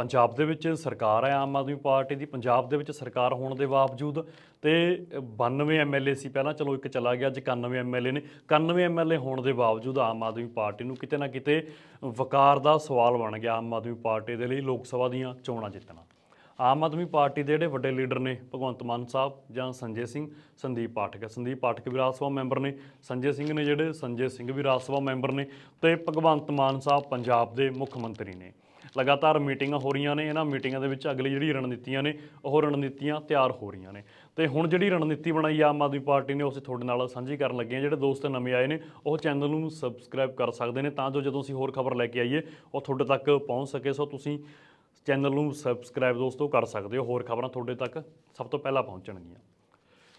ਪੰਜਾਬ ਦੇ ਵਿੱਚ ਸਰਕਾਰ ਹੈ, ਆਮ ਆਦਮੀ ਪਾਰਟੀ ਦੀ। ਪੰਜਾਬ ਦੇ ਵਿੱਚ ਸਰਕਾਰ ਹੋਣ ਦੇ ਬਾਵਜੂਦ ਤੇ 92 ਐਮਐਲਏ ਸੀ ਪਹਿਲਾਂ, ਚਲੋ ਇੱਕ ਚਲਾ ਗਿਆ, ਅੱਜ 91 ਐਮਐਲਏ ਨੇ। 91 ਐਮਐਲਏ ਹੋਣ ਦੇ ਬਾਵਜੂਦ ਆਮ ਆਦਮੀ ਪਾਰਟੀ ਨੂੰ ਕਿਤੇ ਨਾ ਕਿਤੇ ਵਕਾਰ ਦਾ ਸਵਾਲ ਬਣ ਗਿਆ ਆਮ ਆਦਮੀ ਪਾਰਟੀ ਦੇ ਲਈ ਲੋਕ ਸਭਾ ਦੀਆਂ ਚੋਣਾਂ ਜਿੱਤਣਾ ਆਮ ਆਦਮੀ ਪਾਰਟੀ ਦੇ ਜਿਹੜੇ ਵੱਡੇ ਲੀਡਰ ਨੇ, ਭਗਵੰਤ ਮਾਨ ਸਾਹਿਬ ਜਾਂ ਸੰਜੇ ਸਿੰਘ, ਸੰਦੀਪ ਪਾਠਕ। ਸੰਦੀਪ ਪਾਠਕ ਵੀ ਰਾਜ ਸਭਾ ਮੈਂਬਰ ਨੇ, ਸੰਜੇ ਸਿੰਘ ਨੇ ਜਿਹੜੇ, ਸੰਜੇ ਸਿੰਘ ਵੀ ਰਾਜ ਸਭਾ ਮੈਂਬਰ ਨੇ ਤੇ ਭਗਵੰਤ ਮਾਨ ਸਾਹਿਬ ਪੰਜਾਬ ਦੇ ਮੁੱਖ ਮੰਤਰੀ ਨੇ। ਲਗਾਤਾਰ ਮੀਟਿੰਗਾਂ ਹੋ ਰਹੀਆਂ ਨੇ, ਇਹਨਾਂ ਮੀਟਿੰਗਾਂ ਦੇ ਵਿੱਚ ਅਗਲੀ ਜਿਹੜੀ ਰਣਨੀਤੀਆਂ ਨੇ, ਉਹ ਰਣਨੀਤੀਆਂ ਤਿਆਰ ਹੋ ਰਹੀਆਂ ਨੇ। ਤੇ ਹੁਣ ਜਿਹੜੀ ਰਣਨੀਤੀ ਬਣਾਈ ਆ, ਆਮ ਆਦਮੀ ਪਾਰਟੀ ਨੇ, ਉਸੇ ਤੁਹਾਡੇ ਨਾਲ ਸਾਂਝੀ ਕਰਨ ਲੱਗੇ ਆ ਜਿਹੜੇ ਦੋਸਤ ਨਵੇਂ ਆਏ ਨੇ, ਉਹ ਚੈਨਲ ਨੂੰ ਸਬਸਕ੍ਰਾਈਬ ਕਰ ਸਕਦੇ ਨੇ, ਤਾਂ ਜੋ ਜਦੋਂ ਅਸੀਂ ਹੋਰ ਖਬਰ ਲੈ ਕੇ ਆਈਏ, ਉਹ ਤੁਹਾਡੇ ਤੱਕ ਪਹੁੰਚ ਸਕੇ। ਸੋ ਤੁਸੀਂ ਚੈਨਲ ਨੂੰ ਸਬਸਕ੍ਰਾਈਬ ਦੋਸਤੋ ਕਰ ਸਕਦੇ ਹੋ, ਹੋਰ ਖਬਰਾਂ ਤੁਹਾਡੇ ਤੱਕ ਸਭ ਤੋਂ ਪਹਿਲਾਂ ਪਹੁੰਚਣਗੀਆਂ।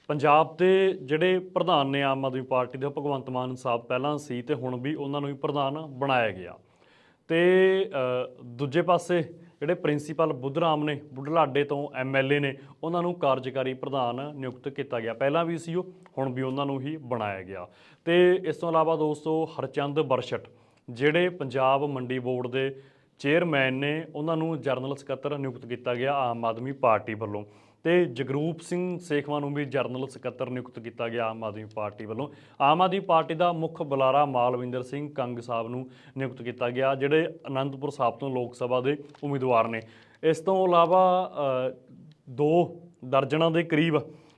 ਪੰਜਾਬ ਦੇ ਜਿਹੜੇ ਪ੍ਰਧਾਨ ਨੇ ਆਮ ਆਦਮੀ ਪਾਰਟੀ ਦੇ, ਉਹ ਭਗਵੰਤ ਮਾਨ ਸਾਹਿਬ ਪਹਿਲਾਂ ਸੀ ਤੇ ਹੁਣ ਵੀ ਉਹਨਾਂ ਨੂੰ ਹੀ ਪ੍ਰਧਾਨ ਬਣਾਇਆ ਗਿਆ। ਤੇ ਦੂਜੇ ਪਾਸੇ ਜਿਹੜੇ ਪ੍ਰਿੰਸੀਪਲ ਬੁੱਧਰਾਮ ਨੇ, ਬੁੱਢਲਾਡੇ ਤੋਂ ਐਮਐਲਏ ਨੇ, ਉਹਨਾਂ ਨੂੰ ਕਾਰਜਕਾਰੀ ਪ੍ਰਧਾਨ ਨਿਯੁਕਤ ਕੀਤਾ ਗਿਆ। ਪਹਿਲਾਂ ਵੀ ਸੀ ਉਹ, ਹੁਣ ਵੀ ਉਹਨਾਂ ਨੂੰ ਹੀ ਬਣਾਇਆ ਗਿਆ। ਤੇ ਇਸ ਤੋਂ ਇਲਾਵਾ ਦੋਸਤੋ ਹਰਚੰਦ ਬਰਸ਼ਟ, ਜਿਹੜੇ ਪੰਜਾਬ ਮੰਡੀ ਬੋਰਡ ਦੇ ਚੇਅਰਮੈਨ ਨੇ ਉਹਨਾਂ ਨੂੰ ਜਰਨਲ ਸਕੱਤਰ ਨਿਯੁਕਤ ਕੀਤਾ ਗਿਆ ਆਮ ਆਦਮੀ ਪਾਰਟੀ ਵੱਲੋਂ ਤੇ ਜਗਰੂਪ ਸਿੰਘ ਸੇਖਵਾਂ ਨੂੰ ਵੀ ਜਰਨਲ ਸਕੱਤਰ ਨਿਯੁਕਤ ਕੀਤਾ ਗਿਆ ਆਮ ਆਦਮੀ ਪਾਰਟੀ ਵੱਲੋਂ। ਆਮ ਆਦਮੀ ਪਾਰਟੀ ਦਾ ਮੁੱਖ ਬੁਲਾਰਾ ਮਾਲਵਿੰਦਰ ਸਿੰਘ ਕੰਗ ਸਾਹਿਬ ਨੂੰ ਨਿਯੁਕਤ ਕੀਤਾ ਗਿਆ, ਜਿਹੜੇ ਅਨੰਦਪੁਰ ਸਾਹਿਬ ਤੋਂ ਲੋਕ ਸਭਾ ਦੇ ਉਮੀਦਵਾਰ ਨੇ। ਇਸ ਤੋਂ ਇਲਾਵਾ ਦੋ ਦਰਜਨਾਂ ਦੇ ਕਰੀਬ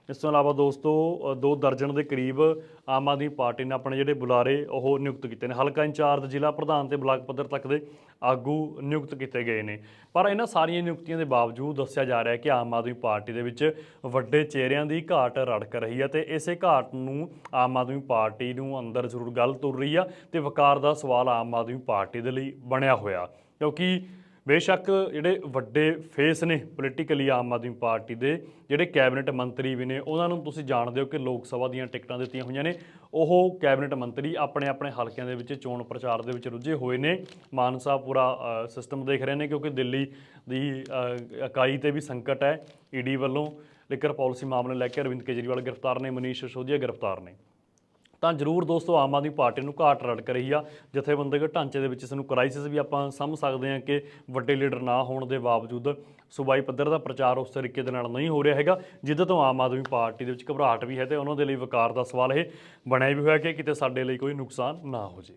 ਇਸ ਤੋਂ ਇਲਾਵਾ ਦੋਸਤੋ ਦੋ ਦਰਜਨ ਦੇ ਕਰੀਬ ਆਮ ਆਦਮੀ ਪਾਰਟੀ ਨੇ ਆਪਣੇ ਜਿਹੜੇ ਬੁਲਾਰੇ, ਉਹ ਨਿਯੁਕਤ ਕੀਤੇ ਨੇ। ਹਲਕਾ ਇੰਚਾਰਜ ਜ਼ਿਲ੍ਹਾ ਪ੍ਰਧਾਨ ਤੇ ਬਲਾਕ ਪੱਧਰ ਤੱਕ ਦੇ ਆਗੂ ਨਿਯੁਕਤ ਕੀਤੇ ਗਏ ਨੇ। ਪਰ ਇਹਨਾਂ ਸਾਰੀਆਂ ਨਿਯੁਕਤੀਆਂ ਦੇ ਬਾਵਜੂਦ ਦੱਸਿਆ ਜਾ ਰਿਹਾ ਕਿ ਆਮ ਆਦਮੀ ਪਾਰਟੀ ਦੇ ਵਿੱਚ ਵੱਡੇ ਚਿਹਰਿਆਂ ਦੀ ਘਾਟ ਰੜਕ ਰਹੀ ਹੈ ਤੇ ਇਸੇ ਘਾਟ ਨੂੰ ਆਮ ਆਦਮੀ ਪਾਰਟੀ ਨੂੰ ਅੰਦਰ ਜ਼ਰੂਰ ਗੱਲ ਤੁਰ ਰਹੀ ਆ ਤੇ ਵਕਾਰ ਦਾ ਸਵਾਲ ਆਮ ਆਦਮੀ ਪਾਰਟੀ ਦੇ ਲਈ ਬਣਿਆ ਹੋਇਆ। ਕਿਉਂਕਿ ਬੇਸ਼ੱਕ ਜਿਹੜੇ ਵੱਡੇ ਫੇਸ ਨੇ ਪੋਲੀਟੀਕਲੀ ਆਮ ਆਦਮੀ ਪਾਰਟੀ ਦੇ, ਜਿਹੜੇ ਕੈਬਨਿਟ ਮੰਤਰੀ ਵੀ ਨੇ, ਉਹਨਾਂ ਨੂੰ ਤੁਸੀਂ ਜਾਣਦੇ ਹੋ ਕਿ ਲੋਕ ਸਭਾ ਦੀਆਂ ਟਿਕਟਾਂ ਦਿੱਤੀਆਂ ਹੋਈਆਂ ਨੇ। ਉਹ ਕੈਬਨਿਟ ਮੰਤਰੀ ਆਪਣੇ ਆਪਣੇ ਹਲਕਿਆਂ ਦੇ ਵਿੱਚ ਚੋਣ ਪ੍ਰਚਾਰ ਦੇ ਵਿੱਚ ਰੁੱਝੇ ਹੋਏ ਨੇ। ਮਾਨਸਾ ਪੂਰਾ ਸਿਸਟਮ ਦੇਖ ਰਹੇ ਨੇ ਕਿਉਂਕਿ ਦਿੱਲੀ ਦੀ ਇਕਾਈ ਤੇ ਵੀ ਸੰਕਟ ਹੈ। ਈਡੀ ਵੱਲੋਂ ਲਿਕਰ ਪਾਲਿਸੀ ਮਾਮਲੇ ਲੈ ਕੇ ਅਰਵਿੰਦ ਕੇਜਰੀਵਾਲ ਗ੍ਰਿਫਤਾਰ ਨੇ, ਮਨੀਸ਼ ਸਿਸੋਦੀਆ ਗ੍ਰਿਫਤਾਰ ਨੇ। ਤਾਂ ਜ਼ਰੂਰ ਦੋਸਤੋ ਆਮ ਆਦਮੀ ਪਾਰਟੀ ਨੂੰ ਘਾਟ ਰੜਕ ਰਹੀ ਆ। ਜਥੇਬੰਦਕ ਢਾਂਚੇ ਦੇ ਵਿੱਚ ਇਸ ਨੂੰ ਕ੍ਰਾਈਸਿਸ ਵੀ ਆਪਾਂ ਸਮਝ ਸਕਦੇ ਹਾਂ ਕਿ ਵੱਡੇ ਲੀਡਰ ਨਾ ਹੋਣ ਦੇ ਬਾਵਜੂਦ ਸੂਬਾਈ ਪੱਧਰ ਦਾ ਪ੍ਰਚਾਰ ਉਸ ਤਰੀਕੇ ਦੇ ਨਾਲ ਨਹੀਂ ਹੋ ਰਿਹਾ ਹੈਗਾ ਜਿਹਦੇ ਤੋਂ ਆਮ ਆਦਮੀ ਪਾਰਟੀ ਦੇ ਵਿੱਚ ਘਬਰਾਹਟ ਵੀ ਹੈ ਤੇ ਉਹਨਾਂ ਦੇ ਲਈ ਵਕਾਰ ਦਾ ਸਵਾਲ ਇਹ ਬਣਿਆ ਵੀ ਹੋਇਆ ਕਿ ਕਿਤੇ ਸਾਡੇ ਲਈ ਕੋਈ ਨੁਕਸਾਨ ਨਾ ਹੋ ਜੇ।